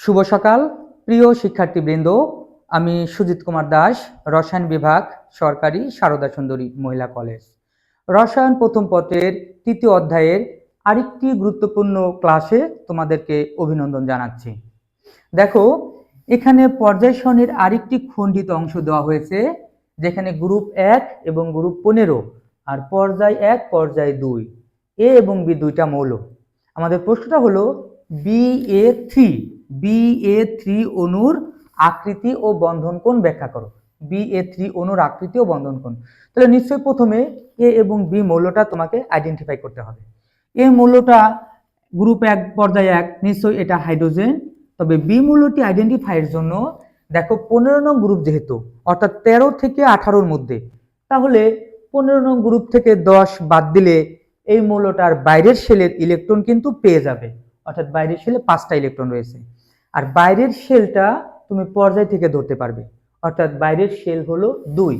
শুভ সকাল, প্রিয় শিক্ষার্থীবৃন্দ। আমি সুজিত কুমার দাস, রসায়ন বিভাগ, সরকারি সারদা সুন্দরী মহিলা কলেজ। রসায়ন প্রথম পত্রের তৃতীয় অধ্যায়ের আরেকটি গুরুত্বপূর্ণ ক্লাসে তোমাদেরকে অভিনন্দন জানাচ্ছি। দেখো, এখানে পর্যায় সারণীর আরেকটি খণ্ডিত অংশ দেওয়া হয়েছে, যেখানে গ্রুপ এক এবং গ্রুপ পনেরো আর পর্যায় এক, পর্যায় দুই, এ এবং বি দুইটা মৌল। আমাদের প্রশ্নটা হলো, B A three B A three অণুর আকৃতি ও বন্ধন কোণ ব্যাখ্যা করো। বি এ থ্রি অণুর আকৃতি ও বন্ধন কোণ। তাহলে নিশ্চয়ই প্রথমে এ এবং বি মৌলটা তোমাকে আইডেন্টিফাই করতে হবে। এ মৌলটা গ্রুপ এক, পর্যায়ে এক, নিশ্চয়ই এটা হাইড্রোজেন তবে বি মৌলটি আইডেন্টিফাইয়ের জন্য দেখো পনেরো নং গ্রুপ যেহেতু, অর্থাৎ তেরো থেকে আঠারোর মধ্যে। তাহলে পনেরো নং গ্রুপ থেকে দশ বাদ দিলে এই মৌলটার বাইরের শেলের ইলেকট্রন কিন্তু পেয়ে যাবে। অর্থাৎ বাইরের শেলে পাঁচটা ইলেকট্রন রয়েছে। আর বাইরের শেলটা তুমি পর্যায় থেকে ধরতে পারবে। অর্থাৎ বাইরের শেল হলো দুই।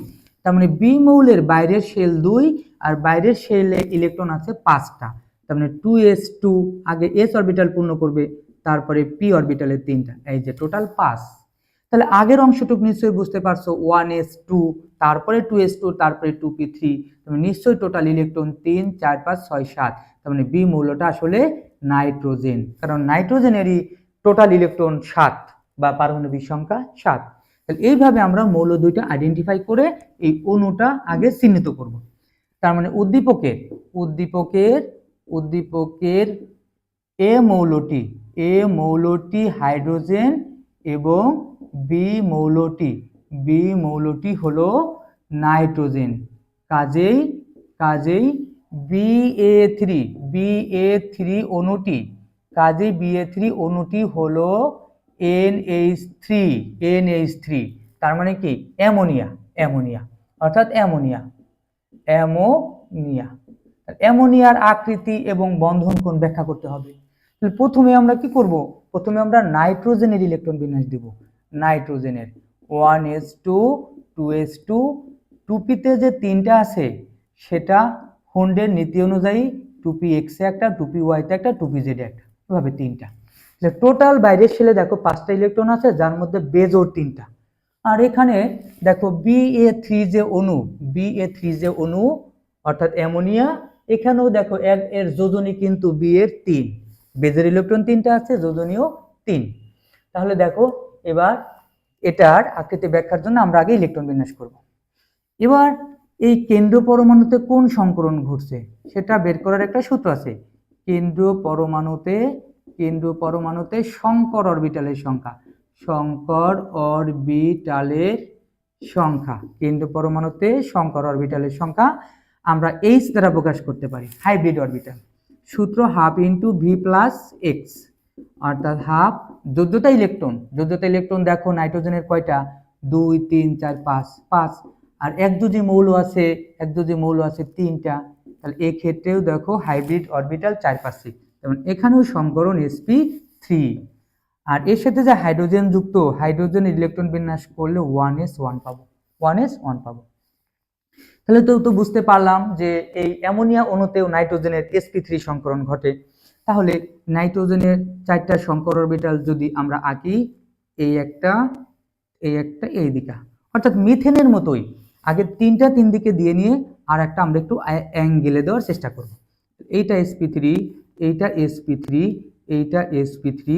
তার মানে বি মৌলের বাইরের শেল দুই আর বাইরের শেলে ইলেকট্রন আছে পাঁচটা। তার মানে টু এস টু আগে এস অরবিটাল পূর্ণ করবে, তারপরে পি অরবিটালের তিনটা। এই যে টোটাল পাঁচ। তাহলে আগের অংশটুকু নিশ্চয়ই বুঝতে পারছ, ওয়ান এস টু, তারপরে টু এস টু, তারপরে টু পি থ্রি। তার মানে নিশ্চয়ই টোটাল ইলেকট্রন তিন, চার, পাঁচ, ছয়, সাত। তার মানে বি মৌলটা আসলে নাইট্রোজেন। কারণ নাইট্রোজেনেরই টোটাল ইলেকট্রন সাত বা পারমাণবিক সংখ্যা সাত। তাহলে এইভাবে আমরা মৌল দুইটা আইডেন্টিফাই করে এই অণুটা আগে চিহ্নিত করব। তার মানে উদ্দীপকের উদ্দীপকের উদ্দীপকের এ মৌলটি এ মৌলটি হাইড্রোজেন এবং বি মৌলটি বি মৌলটি হলো নাইট্রোজেন। কাজেই কাজেই B A three B A three অণুটি, কাজেই বি এ থ্রি অণুটি হলো N H three N H three তার মানে কি? অ্যামোনিয়া অ্যামোনিয়া, অর্থাৎ অ্যামোনিয়া অ্যামোনিয়া। অ্যামোনিয়ার আকৃতি এবং বন্ধন কোণ ব্যাখ্যা করতে হবে? প্রথমে আমরা কি করব? প্রথমে আমরা নাইট্রোজেনের ইলেকট্রন বিন্যাস দিব। নাইট্রোজেনের one s two two s two টুপিতে যে তিনটা আছে, সেটা হুন্ডের নীতি অনুযায়ী টুপি এক্সে একটা টুপি ওয়াইতে একটা টুপি জেডে একটা, এভাবে তিনটা। টোটাল বাইরের শেলে দেখো, পাঁচটা ইলেকট্রন আছে, যার মধ্যে বেজোর তিনটা। আর এখানে দেখো বি এ থ্রি যে অণু বি এ থ্রি যে অণু, অর্থাৎ অ্যামোনিয়া, এখানেও দেখো এক এর যোজনী কিন্তু বি এর তিন। বেজের ইলেকট্রন তিনটা আছে যোজনীয় তিন। তাহলে দেখো, এবার এটার আকৃতি ব্যাখ্যার জন্য আমরা আগে ইলেকট্রন বিন্যাস করব। এবার কেন্দ্র পরমাণুতে কোন সংকরণ ঘটছে সেটা বের করার একটা সূত্র আছে। কেন্দ্র পরমাণুতে কেন্দ্র পরমাণুতে সংকর অরবিটালের সংখ্যা। সংকর অরবিটালের সংখ্যা। কেন্দ্র পরমাণুতে সংকর অরবিটালের সংখ্যা আমরা এইচ দ্বারা প্রকাশ করতে পারি, হাইব্রিড অরবিটাল। সূত্র half into V plus X অর্থাৎ হাফ যোগ্যতা ইলেকট্রন। যোগ্যতা ইলেকট্রন দেখো, নাইট্রোজেনের কয়টা? দুই, তিন, চার, পাঁচ। পাঁচ। আর এক দুজি মৌল আছে, এক দুজি মৌল আছে তিনটা। তাহলে এক্ষেত্রেও দেখো হাইব্রিড অরবিটাল চার পাঁচে যেমন এখানেও সংকরণ এসপি থ্রি আর এর সাথে যে হাইড্রোজেন যুক্ত হাইড্রোজেন ইলেকট্রন বিন্যাস করলে ওয়ান এস ওয়ান পাবো ওয়ান এস ওয়ান পাবো। তাহলে তো তো বুঝতে পারলাম যে এই অ্যামোনিয়া অণুতেও নাইট্রোজেনের এসপি থ্রি সংকরণ ঘটে। তাহলে নাইট্রোজেনের চারটা সংকর অরবিটাল যদি আমরা আঁকি, এই একটা এই একটা, এই দিকা। অর্থাৎ মিথেনের মতোই। আগে তিনটা তিন দিকে দিয়ে নিয়ে আর একটা আমরা একটু অ্যাঙ্গেলে দেওয়ার চেষ্টা করব। এইটা এসপি থ্রি এইটা এসপি থ্রি এইটা এসপি থ্রি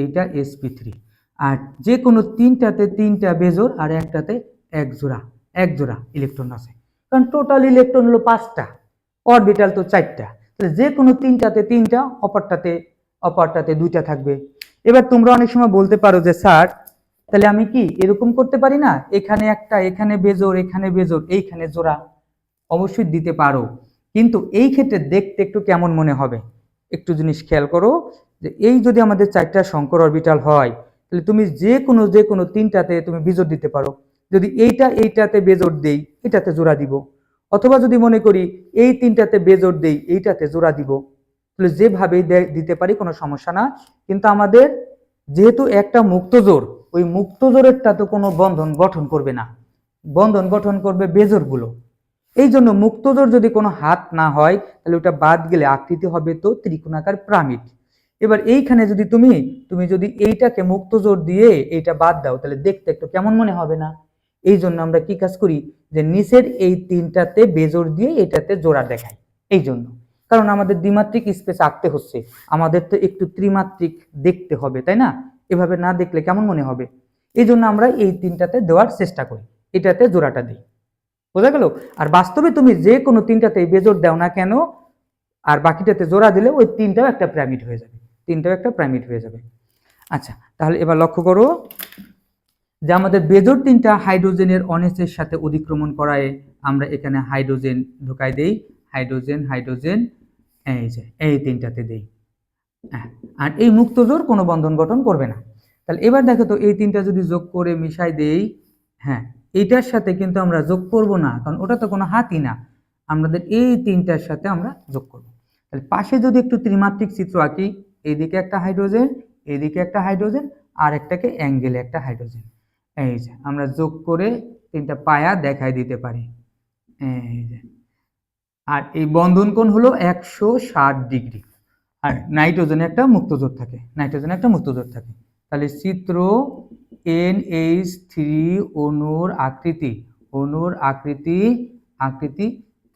এইটা এসপি থ্রি আর যে কোনো তিনটাতে তিনটা বেজোর আর একটাতে এক জোড়া এক জোড়া ইলেকট্রন আছে। কারণ টোটাল ইলেকট্রন হলো পাঁচটা অরবিটাল তো চারটা। তাহলে যে কোনো তিনটাতে তিনটা, অপরটাতে অপরটাতে দুইটা থাকবে। এবার তোমরা অনেক সময় বলতে পারো যে, স্যার তাহলে আমি কি এরকম করতে পারি না? এখানে একটা, এখানে বেজোর এখানে বেজোর এইখানে জোড়া অবশ্যই দিতে পারো। কিন্তু এই ক্ষেত্রে দেখতে একটু কেমন মনে হবে? একটু জিনিস খেয়াল করো যে এই যদি আমাদের চারটা শঙ্কর অরবিটাল হয়, তাহলে তুমি যে কোনো যে কোনো তিনটাতে তুমি বিজোর দিতে পারো। যদি এইটা, এইটাতে বেজোর দেই, এটাতে জোড়া দিব। অথবা যদি মনে করি এই তিনটাতে বেজোর দেই, এইটাতে জোড়া দিব, তাহলে যেভাবে দিতে পারি কোনো সমস্যা না। কিন্তু আমাদের যেহেতু একটা মুক্ত জোর ওই মুক্ত জোরেরটা তো কোনো বন্ধন গঠন করবে না। বন্ধন গঠন করবে বেজোরগুলো এই জন্য মুক্তজোর যদি কোনো হাত না হয়, তাহলে ওটা বাদ গেলে আকৃতি হবে তো ত্রিকোণাকার পিরামিড। এবার এইখানে যদি তুমি তুমি যদি এইটাকে মুক্ত জোর দিয়ে এইটা বাদ দাও, তাহলে দেখতে একটু কেমন মনে হবে না? এই জন্য আমরা কি কাজ করি, যে নিচের এই তিনটাতে বেজোর দিয়ে এটাতে জোড়া দেখাই। এই জন্য। কারণ আমাদের দ্বিমাত্রিক স্পেস আঁকতে হচ্ছে। আমাদের তো একটু ত্রিমাত্রিক দেখতে হবে, তাই না? এভাবে না দেখলে কেমন মনে হবে? এই জন্য আমরা এই তিনটাতে দেওয়ার চেষ্টা করি। এটাতে জোড়াটা দিই। বোঝা গেল? আর বাস্তবে তুমি যে কোনো তিনটাতে বেজোর দাও না কেন, আর বাকিটাতে জোড়া দিলে ওই তিনটাও একটা প্রাইমিড হয়ে যাবে। তিনটাও একটা প্রাইমিড হয়ে যাবে। আচ্ছা তাহলে এবার লক্ষ্য করো যে আমাদের বেজোর তিনটা হাইড্রোজেনের অনেসের সাথে অধিক্রমণ করায় আমরা এখানে হাইড্রোজেন ঢুকাই দেই। হাইড্রোজেন হাইড্রোজেন, এই যে, এই তিনটাতে দেই। আর এই মুক্ত জোর কোনো বন্ধন গঠন করবে না। তাহলে এবার দেখো তো এই তিনটা যদি যোগ করে মিশাই দেই হ্যাঁ এইটার সাথে কিন্তু আমরা যোগ করব না, কারণ ওটা তো কোনো হাতই না। আমাদের এই তিনটার সাথে আমরা যোগ করব। তাহলে পাশে যদি একটু ত্রিমাত্রিক চিত্র আঁকি এইদিকে একটা হাইড্রোজেন এইদিকে একটা হাইড্রোজেন, আর একটাকে অ্যাঙ্গেলে একটা হাইড্রোজেন। এই যে, আমরা যোগ করে তিনটা পায়া দেখাই দিতে পারি। এই যে, আর এই বন্ধন কোণ হলো একশো ষাট ডিগ্রি। আর নাইট্রোজেনে একটা মুক্তজোর থাকে, নাইট্রোজেনে একটা মুক্তজোর থাকে। তাহলে চিত্র এন এইচ থ্রি অনুর আকৃতি অনুর আকৃতি আকৃতি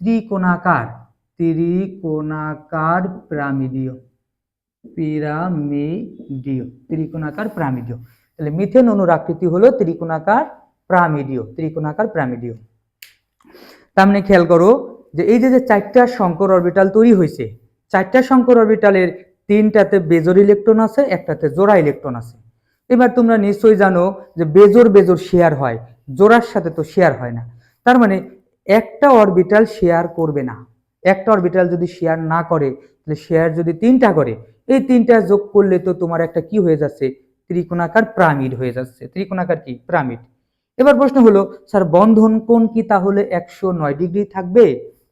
ত্রিকোণাকার ত্রিকোণাকার প্রামিডীয়, পিরামিডীয়, ত্রিকোণাকার প্রামিডীয়। তাহলে মিথেন অনুর আকৃতি হলো ত্রিকোণাকার প্রামিডীয় ত্রিকোণাকার প্রামিডীয়। তার মানে খেয়াল করো যে এই যে চারটা শঙ্কর অরবিটাল তৈরি হয়েছে চারটা শঙ্কর অরবিটালের তিনটাতে বেজোর ইলেকট্রন আছে, একটাতে জোড়া ইলেকট্রন আছে। এবার তোমরা নিশ্চয়ই জানো যে বেজোর বেজোর শেয়ার হয়, জোড়ার সাথে তো শেয়ার হয় না। তার মানে একটা অরবিটাল শেয়ার করবে না। একটা অরবিটাল যদি শেয়ার না করে, তাহলে শেয়ার যদি তিনটা করে, এই তিনটা যোগ করলে তো তোমার একটা কি হয়ে যাচ্ছে? ত্রিকোণাকার প্রামিড হয়ে যাচ্ছে। ত্রিকোণাকার কি? প্রামিড। এবার প্রশ্ন হলো, স্যার বন্ধন কোণ কি তাহলে একশো নয় ডিগ্রি থাকবে?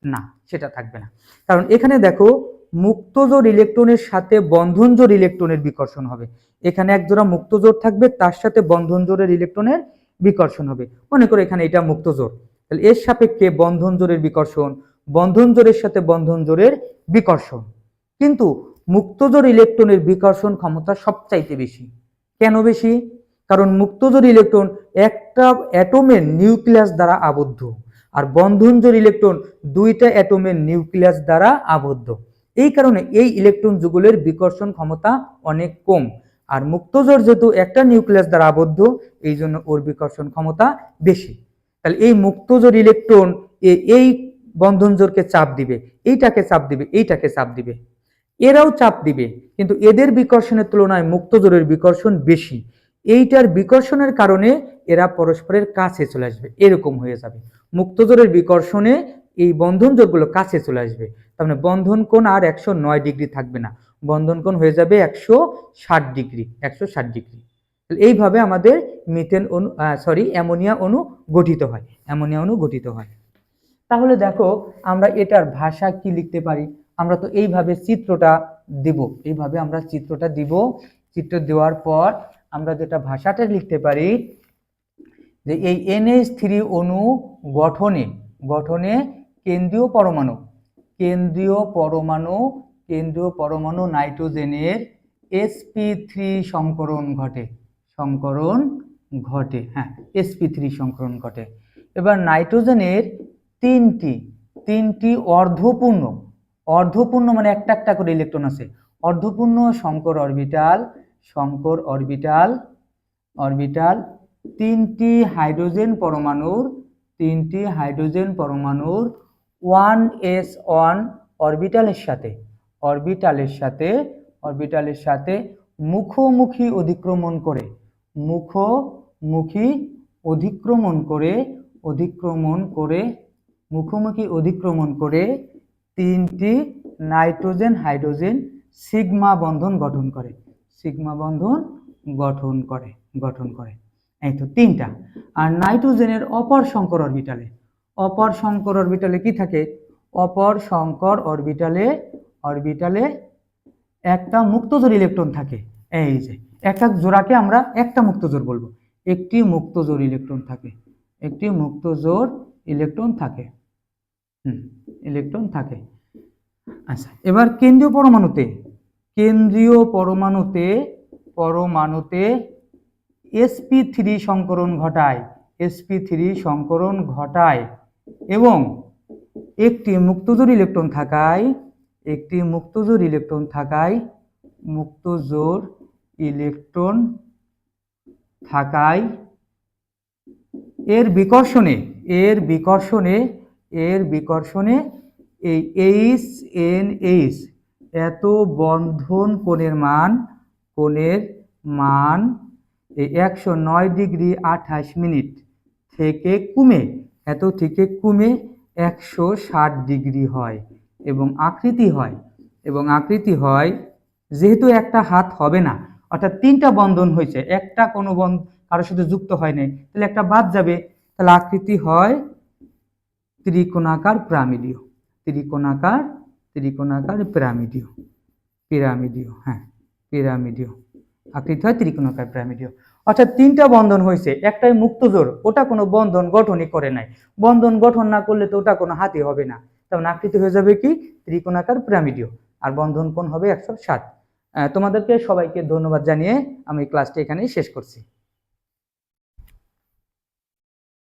না, সেটা থাকবে না। কারণ এখানে দেখো মুক্তজোর ইলেকট্রনের সাথে বন্ধনজোর ইলেকট্রনের বিকর্ষণ হবে। এখানে এক জোড়া মুক্তজোর থাকবে, তার সাথে বন্ধনজোরের ইলেকট্রনের বিকর্ষণ হবে। মনে করো এখানে এটা মুক্তজোর তাহলে এর সাপেক্ষে বন্ধনজোরের বিকর্ষণ বন্ধনজোরের সাথে বন্ধনজোরের বিকর্ষণ। কিন্তু মুক্তজোর ইলেকট্রনের বিকর্ষণ ক্ষমতা সবচাইতে বেশি। কেন বেশি? কারণ মুক্তজোর ইলেকট্রন একটা অ্যাটমের নিউক্লিয়াস দ্বারা আবদ্ধ, আর বন্ধনজোর ইলেকট্রন দুইটা অ্যাটমের নিউক্লিয়াস দ্বারা আবদ্ধ। এই কারণে এই ইলেকট্রন যুগলের বিকর্ষণ ক্ষমতা অনেক কম। আর মুক্তজোর যেহেতু একটা নিউক্লিয়াস দ্বারা আবদ্ধ, এই জন্য ওর বিকর্ষণ ক্ষমতা বেশি। তাহলে এই মুক্তজোর ইলেকট্রন এই বন্ধনজোরকে চাপ দিবে, এইটাকে চাপ দিবে, এইটাকে চাপ দিবে। এরাও চাপ দিবে, কিন্তু এদের বিকর্ষণের তুলনায় মুক্তজোরের বিকর্ষণ বেশি। এইটার বিকর্ষণের কারণে এরা পরস্পরের কাছে চলে আসবে, এরকম হয়ে যাবে। মুক্তজোরের বিকর্ষণে এই বন্ধন জোরগুলো কাছে চলে আসবে। তার মানে বন্ধন কোণ আর একশো নয় ডিগ্রি থাকবে না। বন্ধন কোণ হয়ে যাবে একশো ষাট ডিগ্রি, একশো ষাট ডিগ্রি। এইভাবে আমাদের মিথেন অণু সরি অ্যামোনিয়া অণু গঠিত হয়, অ্যামোনিয়া অণু গঠিত হয়। তাহলে দেখো, আমরা এটার ভাষা কি লিখতে পারি? আমরা তো এইভাবে চিত্রটা দিব। এইভাবে আমরা চিত্রটা দিব। চিত্র দেওয়ার পর আমরা যেটা ভাষাটা লিখতে পারি, যে এই এনএইচ থ্রি অণু গঠনে গঠনে কেন্দ্রীয় পরমাণু কেন্দ্রীয় পরমাণু কেন্দ্রীয় পরমাণু নাইট্রোজেনের এসপি থ্রি সংকরণ ঘটে। সংকরণ ঘটে হ্যাঁ এসপি থ্রি সংকরণ ঘটে। এবার নাইট্রোজেনের তিনটি তিনটি অর্ধপূর্ণ অর্ধপূর্ণ মানে একটা একটা করে ইলেকট্রন আছে। অর্ধপূর্ণ শঙ্কর অরবিটাল শঙ্কর অরবিটাল অরবিটাল, তিনটি হাইড্রোজেন পরমাণুর, তিনটি হাইড্রোজেন পরমাণুর ওয়ান এস ওয়ান অরবিটালের সাথে অরবিটালের সাথে অরবিটালের সাথে মুখোমুখি অধিক্রমণ করে, মুখোমুখি অধিক্রমণ করে অধিক্রমণ করে, মুখোমুখি অধিক্রমণ করে তিনটি নাইট্রোজেন, হাইড্রোজেন, সিগমা বন্ধন গঠন করে, সিগমা বন্ধন গঠন করে গঠন করে। এই তো তিনটা। আর নাইট্রোজেনের অপর সংকর অরবিটালে অপর শঙ্কর অরবিটালে কি থাকে? অপর শঙ্কর অরবিটালে অরবিটালে একটা মুক্তজোর ইলেকট্রন থাকে। এই যে এক এক জোড়াকে আমরা একটা মুক্তজোর বলব। একটি মুক্তজোর ইলেকট্রন থাকে। একটি মুক্তজোর ইলেকট্রন থাকে। হুম, ইলেকট্রন থাকে। আচ্ছা এবার কেন্দ্রীয় পরমাণুতে কেন্দ্রীয় পরমাণুতে পরমাণুতে এসপি থ্রি সংকরণ ঘটায়। এসপি থ্রি সংকরণ ঘটায়। এবং একটি মুক্তজোর ইলেকট্রন থাকায়, একটি মুক্তজোর ইলেকট্রন থাকায় মুক্তজোর ইলেকট্রন থাকায় এর বিকর্ষণে এর বিকর্ষণে এর বিকর্ষণে এই এইচ এন এইচ এত বন্ধন কোণের মান কোণের মান একশো নয় ডিগ্রি আঠাশ মিনিট থেকে কমে এত থেকে কমে একশো ষাট ডিগ্রি হয় এবং আকৃতি হয়। এবং আকৃতি হয় যেহেতু একটা হাত হবে না, অর্থাৎ তিনটা বন্ধন হয়েছে, একটা কোনো বন্ধ, কারোর সাথে যুক্ত হয় নাই, তাহলে একটা বাদ যাবে, তাহলে আকৃতি হয় ত্রিকোণাকার পিরামিডীয় ত্রিকোণাকার ত্রিকোণাকার পিরামিডীয় পিরামিডীয় হ্যাঁ পিরামিডীয় আকৃতি হয় ত্রিকোণাকার পিরামিডীয় অর্থাৎ তিনটা বন্ধন হয়েছে একটাই মুক্তজোর ওটা কোনো বন্ধন গঠনই করে নাই। বন্ধন গঠন না করলে তো ওটা কোনো হাতি হবে না। তখন আকৃতি হয়ে যাবে কি? ত্রিকোণাকার প্রামিডিও আর বন্ধন কোন হবে একশো ষাট। তোমাদেরকে সবাইকে ধন্যবাদ জানিয়ে আমি ক্লাসটি এখানেই শেষ করছি।